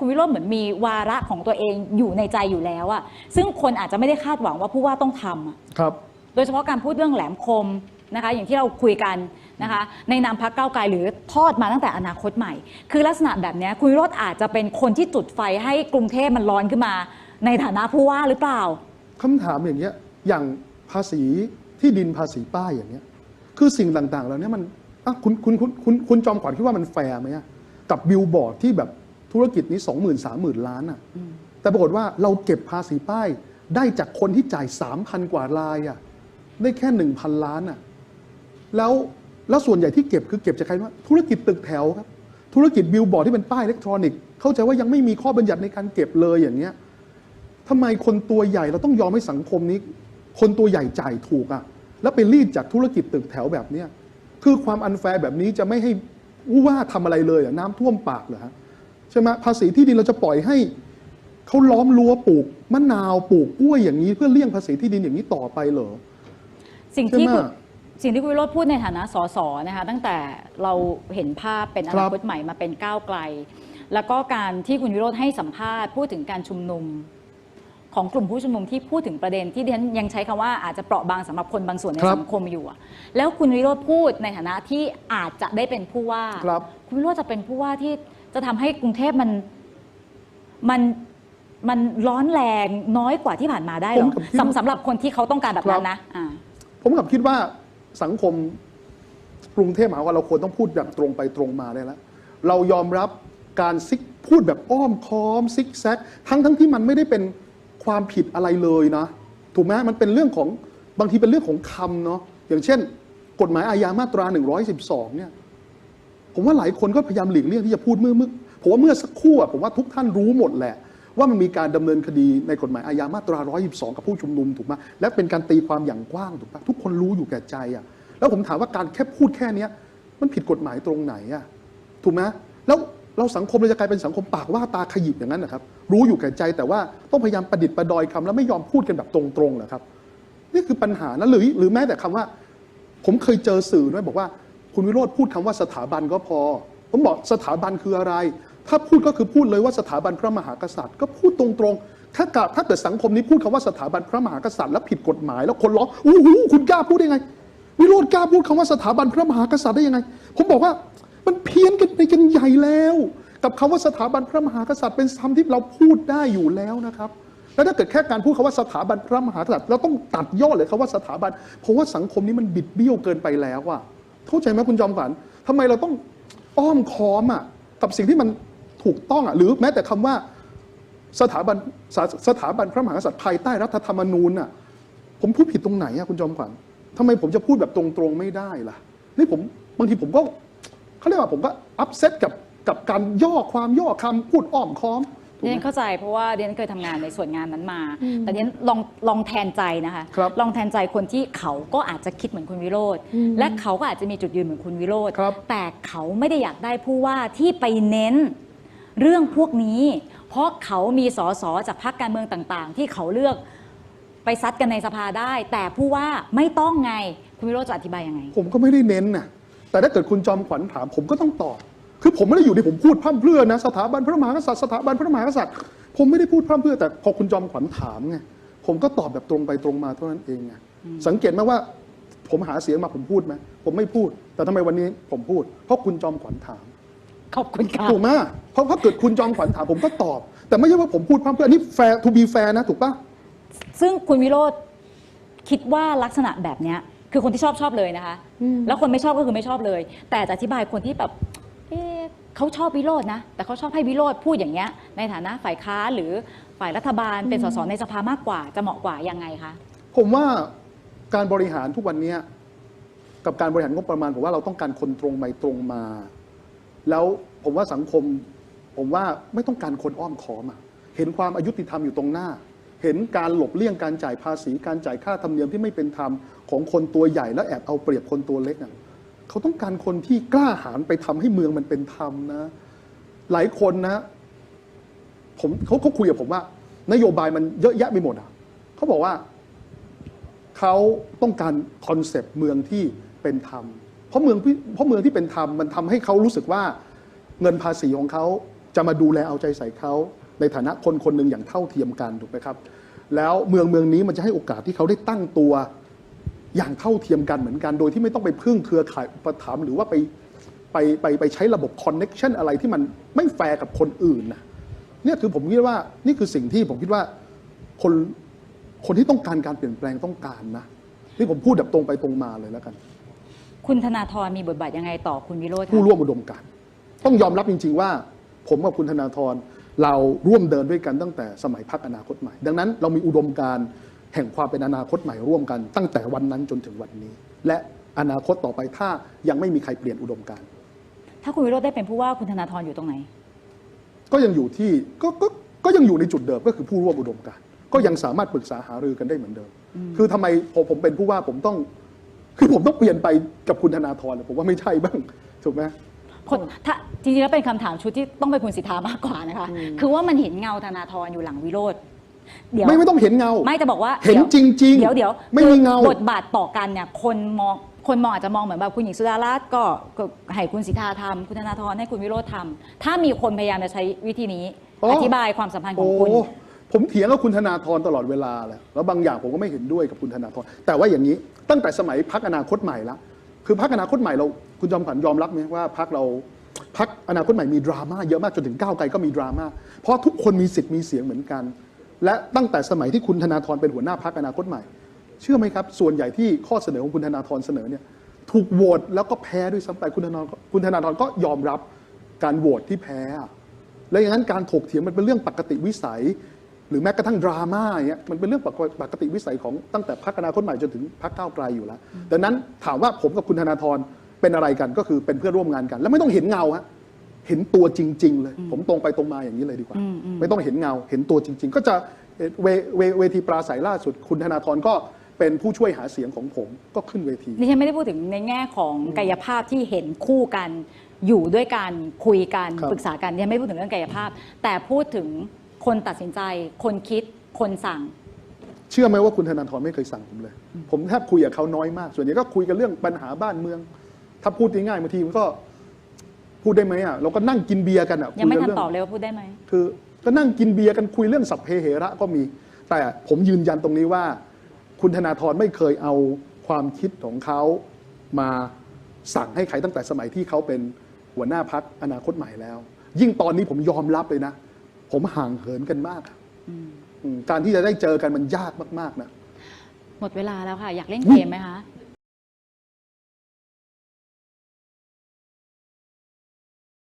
คุณวิโรจน์เหมือนมีวาระของตัวเองอยู่ในใจอยู่แล้วอะซึ่งคนอาจจะไม่ได้คาดหวังว่าผู้ว่าต้องทำอะครับ โดยเฉพาะการพูดเรื่องแหลมคมนะคะ อย่างที่เราคุยกันนะคะ ในนามพักเก้าวไกลหรือทอดมาตั้งแต่อนาคตใหม่ คือลักษณะแบบเนี้ยคุณวิโรจน์อาจจะเป็นคนที่จุดไฟให้กรุงเทพมันร้อนขึ้นมา ในฐานะผู้ว่าหรือเปล่า คำถามอย่างเงี้ยอย่างภาษีที่ดินภาษีป้ายอย่างเงี้ยคือสิ่งต่างๆเหล่านี้มันอะคุณคุณคุณคุณคุณจอมขวัญคิดว่ามันแฟร์ไหมอะกับบิลบอร์ดที่แบบ ธุรกิจนี้สองหมื่นสามหมื่นล้านอะแต่ปรากฏว่าเราเก็บภาษีป้ายได้จากคนที่จ่ายสามพันกว่ารายอะได้แค่หนึ่งพันล้านอะแล้วแล้วส่วนใหญ่ที่เก็บคือเก็บจากใครว่าธุรกิจตึกแถวครับ ธุรกิจบิลบอร์ดที่เป็นป้ายอิเล็กทรอนิกส์เข้าใจว่ายังไม่มีข้อบัญญัติในการเก็บเลยอย่างเงี้ยทำไมคนตัวใหญ่เราต้องยอมให้สังคมนี้ คนตัวใหญ่จ่ายถูกอะ่ะแล้วไปรีดจากธุรกิจตึกแถวแบบเนี้ยคือความอันแฟร์แบบนี้จะไม่ให้ผู้ว่าทำอะไรเลยอะน้ำท่วมปากเหรอฮะ ใช่ไหมภาษีที่ดินเราจะปล่อยให้เขาล้อมรั้วปลูกมะนาวปลูกกล้วยอย่างนี้ เพื่อเลี่ยงภาษีที่ดินอย่างนี้ต่อไปเหรอสิ่งที่ใช่ไหมคุณสิ่งที่คุณวิโรจน์พูดในฐานะสสนะคะตั้งแต่เราเห็นภาพเป็นอครันาบคตใหม่มาเป็นก้าวไกล แล้วก็การที่คุณวิโรจน์ให้สัมภาษณ์พูดถึงการชุมนุมของกลุ่มผู้ชุมนุมที่พูดถึงประเด็นที่ดิฉันยังใช้คำว่าอาจจะเปราะบางสำหรับคนบางส่วนในครับสังคมอยู่อะแล้วคุณวิโรจน์พูดในฐานะที่อาจจะได้เป็นผู้ว่าครับคุณวิโรจน์จะเป็นผู้ว่าที่ จะทำให้กรุงเทพมันมันมันร้อนแรงน้อยกว่าที่ผ่านมาได้เหรผอมกับคิดสำสำหรับคนที่เขาต้องการแบบนั้นนะอ่าผมกับคิดว่าสังคมกรุงเทพมหานครเราควรต้องพูดแบบตรงไปตรงมาได้แล้ว เรายอมรับการซิกพูดแบบอ้อมค้อมซิกแซกทั้งทั้งที่มันไม่ได้เป็นความผิดอะไรเลยนะ ถูกไหมมันเป็นเรื่องของบางทีเป็นเรื่องของคำเนาะอย่างเช่น กฎหมายอาญามาตรา 112 เนี่ย ผมว่าหลายคนก็พยายามหลีกเลี่ยงที่จะพูดเมื่อเมื่อผมว่าเมื่อสักครู่อะผมว่าทุกท่านรู้หมดแหละ ว่ามันมีการดำเนินคดีในกฎหมายอาญามาตรา112กับผู้ชุมนุมถูกไหมและเป็นการตีความอย่างกว้างถูกปะทุกคนรู้อยู่แก่ใจอะแล้วผมถามว่าการแค่พูดแค่เนี้ยมันผิดกฎหมายตรงไหนอะถูกไหมแล้วเราสังคมเราจะกลายเป็นสังคมปากว่าตาขยิบอย่างนั้นนะครับ รู้อยู่แก่ใจแต่ว่าต้องพยายามประดิษฐ์ประดอยคำแล้วไม่ยอมพูดกันแบบตรงๆเหรอครับ นี่คือปัญหานะหรือหรือแม้แต่คำว่า ผมเคยเจอสื่อด้วยบอกว่า คุณวิโรธพูดคำว่าสถาบันก็พอ ผมบอกสถาบันคืออะไร ถ้าพูดก็คือพูดเลยว่าสถาบันพระมหากษัตริย์ ก็พูดตรงๆ ถ้ากถ้าเกิดสังคมนี้พูดคำว่าสถาบันพระมหากษัตริย์แล้วผิดกฎหมาย แล้วคนร้องอู้หูคุณกล้าพูดได้ไง วิโรธกล้าพูดคำว่าสถาบันพระมหากษัตริย์ได้ยังไง ผมบอกว่ามันเพี้ยนกันไปกันใหญ่แล้ว กับคำว่าสถาบันพระมหากษัตริย์เป็นคำที่เราพูดได้อยู่แล้วนะครับแล้วถ้าเกิดแค่การพูดคำว่าสถาบันพระมหากษัตริย์เราต้องตัดย่อเลยคำว่าสถาบันเพราะว่าสังคมนี้มันบิดเบี้ยวเกินไปแล้วอะ เข้าใจไหมคุณจอมขวัญทำไมเราต้องอ้อมค้อมอะกับสิ่งที่มันถูกต้องอะหรือแม้แต่คำว่าสถาบันสสถาบันพระมหากษัตริย์ภายใต้รัฐธรรมนูญอะผมพูดผิดตรงไหนอะคุณจอมขวัญทำไมผมจะพูดแบบตรงๆไม่ได้ล่ะนี่ผมบางทีผมก็เขาเรียกว่าผมก็อัพเซตกับกับการย่อความย่อคำพูดอ้อมค้อม เดีไหยมนเข้าใจเพราะว่าเดียนเคยทำงานในส่วนงานนั้นมา แต่เดียนลองลองแทนใจนะคะครับลองแทนใจคนที่เขาก็อาจจะคิดเหมือนคุณวิโรธและเขาก็อาจจะมีจุดยืนเหมือนคุณวิโรธครับแต่เขาไม่ได้อยากได้ผู้ว่าที่ไปเน้นเรื่องพวกนี้ เพราะเขามีสสจากพรรคการเมืองต่าง ๆ ที่เขาเลือกไปซัดกันในสภาได้ แต่ผู้ว่าไม่ต้องไงคุณวิโรธจะอธิบายยังไง ผมก็ไม่ได้เน้นนะแต่ถ้าเกิดคุณจอมขวัญถามผมก็ต้องตอบ คือผมไม่ได้อยู่ในผมพูดพร่ำเพรื่อนะสถาบันพระมหากษัตริย์สถาบันพระมหากษัตริย์ผมไม่ได้พูดพร่ำเพรื่อแต่พอคุณจอมขวัญถามไงผมก็ตอบแบบตรงไปตรงมาเท่านั้นเองไงสังเกตไหมว่า ผมหาเสียงมาผมพูดไหมผมไม่พูด แต่ทำไมวันนี้ผมพูด เพราะคุณจอมขวัญถามขอบคุณค่ะถูกไหมเพราะถ้าเกิดคุณจอมขวัญถามผมก็ตอบ แต่ไม่ใช่ว่าผมพูดพร่ำเพรื่ออันนี้แฟร์ทูบีแฟร์นะถูกปะซึ่งคุณวิโรธคิดว่าลักษณะแบบเนี้ยคือคนที่ชอบชอบเลยนะคะ แล้วคนไม่ชอบก็คือไม่ชอบเลย แต่จะอธิบายคนที่แบบ เอ๊ะเขาชอบวิโรจน์นะ แต่เขาชอบให้วิโรธพูดอย่างเงี้ยในฐานะฝ่ายค้านหรือฝ่ายรัฐบาลเป็นสสในสภามากกว่า จะเหมาะกว่ายังไงคะผมว่าการบริหารทุกวันเนี้ยกับการบริหารงบประมาณผมว่าเราต้องการคนตรงไปตรงมา แล้วผมว่าสังคม ผมว่าไม่ต้องการคนอ้อมค้อมอะเห็นความอายุติธรรมอยู่ตรงหน้า เห็นการหลบเลี่ยงการจ่ายภาษี การจ่ายค่าธรรมเนียมที่ไม่เป็นธรรมของคนตัวใหญ่แล้วแอบเอาเปรียบคนตัวเล็กอะ เขาต้องการคนที่กล้าหาญไปทำให้เมืองมันเป็นธรรมนะ หลายคนนะผมเขาเขาคุยกับผมว่า นโยบายมันเยอะแยะไปหมดอะเขาบอกว่าเขาต้องการคอนเซปต์เมืองที่เป็นธรรม เพราะเมืองเพราะเมืองที่เป็นธรรมมันทำให้เขารู้สึกว่าเงินภาษีของเขาจะมาดูแลเอาใจใส่เขาในฐานะคนคนหนึ่งอย่างเท่าเทียมกันถูกไหมครับ แล้วเมืองเมืองนี้มันจะให้โอกาสที่เขาได้ตั้งตัว อย่างเท่าเทียมกันเหมือนกัน โดยที่ไม่ต้องไปพึ่งเครือข่ายอุปถัมภ์หรือว่าไปไปไปไปใช้ระบบคอนเน็ชันอะไรที่มันไม่แฟร์กับคนอื่นนะเนี่ยคือผมคิดว่านี่คือสิ่งที่ผมคิดว่าคนคนที่ต้องการการเปลี่ยนแปลงต้องการนะนี่ผมพูดแบบตรงไปตรงมาเลยแล้วกัน คุณธนาธรมีบทบาทยังไงต่อคุณวิโรจน์คะผู้ร่วมอุดมการณ์ต้องยอมรับจริง ๆ ว่า ผมกับคุณธนาธรเราร่วมเดินด้วยกันตั้งแต่สมัยพักอนาคตใหม่ ดังนั้นเรามีอุดมการณ์ แห่งความเป็นอนาคตใหม่ร่วมกัน ตั้งแต่วันนั้นจนถึงวันนี้ และอนาคตต่อไปถ้ายังไม่มีใครเปลี่ยนอุดมการณ์ถ้าคุณวิโรจน์ได้เป็นผู้ว่าคุณธนาธรอยู่ตรงไหน ก็ยังอยู่ที่ก็ก็ก็ยังอยู่ในจุดเดิมก็คือผู้ร่วมอุดมการณ์ก็ยังสามารถปรึกษาหารือกันได้เหมือนเดิม คือทำไมพอผมเป็นผู้ว่าผมต้อง คือผมต้องเปลี่ยนไปกับคุณธนาธรผมว่าไม่ใช่บ้างถูกไหม คนถ้าจริงๆแล้วเป็นคำถามชุดที่ต้องเป็นคุณสิทธามากกว่านะคะ คือว่ามันเห็นเงาธนาธรอยู่หลังวิโรธ เดี๋ยวไม่ไม่ต้องเห็นเงา ไม่จะบอกว่าเห็นดี๋ยวจริงๆเดี๋ยวเดี๋ยวไม่มีเงาคือบทบาทต่อกันเนี่ยคนมองคนมองอาจจะมองเหมือนแบบคุณหญิงสุดารัตน์ก็ก็ให้คุณสิทธาทำคุณธนาธรให้คุณวิโรธทำถ้ามีคนพยายามจะใช้วิธีนี้ อ๋ออ อธิบายความสัมพันธ์ขอโอ้งคุณผมเถียงกับคุณธนาธรตลอดเวลาแหละแล้วบางอย่างผมก็ไม่เห็นด้วยกับคุณธนาธรแต่ว่าอย่างนี้ตั้งแต่สมัยพักอนาคตใหม่ละคือพักอนาคตใหม่เราคุณจอมขวัญยอมรับไหมว่าพักเราพักอนาคตใหม่มีดราม่าเยอะมากจนถึงก้าวไกลก็มีดราม่าเพราะทุกคนมีสิทธิ์มีเสียงเหมือนกัน และตั้งแต่สมัยที่คุณธนาธรเป็นหัวหน้าพักอนาคตใหม่ เชื่อไหมครับ ส่วนใหญ่ที่ข้อเสนอของคุณธนาธรเสนอเนี่ยถูกโหวตแล้วก็แพ้ด้วยซ้ำไปคุณธนาธรคุณธนาธรก็ยอมรับการโหวตที่แพ้ และอย่างนั้นการถกเถียงมันเป็นเรื่องปกติวิสัย หรือแม้กระทั่งดราม่าอย่างเงี้ยมันเป็นเรื่องปกติวิสัยของตั้งแต่พรรคอนาคตใหม่จนถึงพรรคก้าวไกลอยู่แล้วดังนั้นถามว่าผมกับคุณธนาธรเป็นอะไรกันก็คือเป็นเพื่อนร่วมงานกัน แล้วไม่ต้องเห็นเงาฮะ เห็นตัวจริง ๆ เลย ผมตรงไปตรงมาอย่างนี้เลยดีกว่า ไม่ต้องเห็นเงาเห็นตัวจริง ๆ ก็จะเวเวเวทีปราศัยล่าสุด คุณธนาธรก็เป็นผู้ช่วยหาเสียงของผมก็ขึ้นเวทีดิฉันไม่ได้พูดถึงในแง่ของกายภาพที่เห็นคู่กันอยู่ด้วยกันคุยกันครับปรึกษากันดิฉันไม่ได้พูดถึงเรื่องกายภาพ แต่พูดถึงคนตัดสินใจ คนคิดคนสั่ง เชื่อไหมว่าคุณธนาธรไม่เคยสั่งผมเลย ผมแทบคุยกับเขาน้อยมาก ส่วนใหญ่ก็คุยกันเรื่องปัญหาบ้านเมือง ถ้าพูดง่ายๆบางทีมันก็ พูดได้ไหมอะเราก็นั่งกินเบียร์กันอะยังไม่คุทันกัตอบเลยว่าพูดได้ไหมคือก็นั่งกินเบียร์กันคุยเรื่องสัพเพเหระก็มี แต่ผมยืนยันตรงนี้ว่า คุณธนาธรไม่เคยเอาความคิดของเขามาสั่งให้ใครตั้งแต่สมัยที่เขาเป็นหัวหน้าพักอนาคตใหม่แล้ว ยิ่งตอนนี้ผมยอมรับเลยนะ ผมห่างเหินกันมากอะอืมการที่จะได้เจอกันมันยากมากๆนะหมดเวลาแล้วค่ะ อยากเล่นเกมไหมคะ